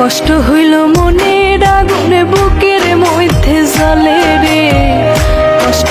কষ্ট হইল মনের আগুনে বুকের মধ্যে জলে রে। কষ্ট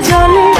চলে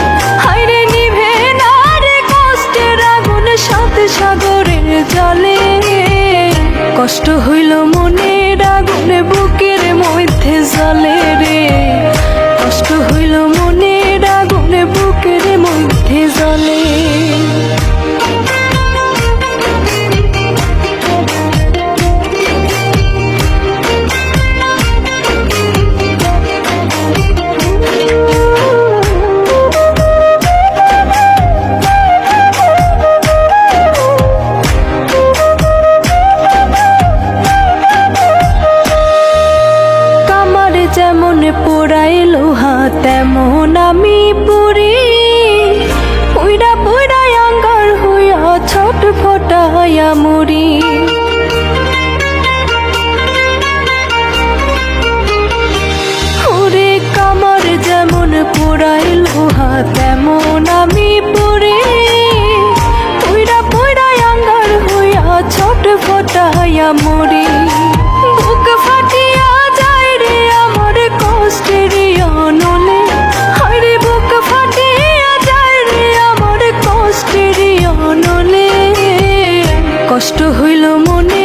মরি, বুক ফাটিয়া যায় রে আমার কষ্টের অনলে হরে বুক ফাটিয়া যায় রে আমার কষ্টের অনলে কষ্ট হইল মনে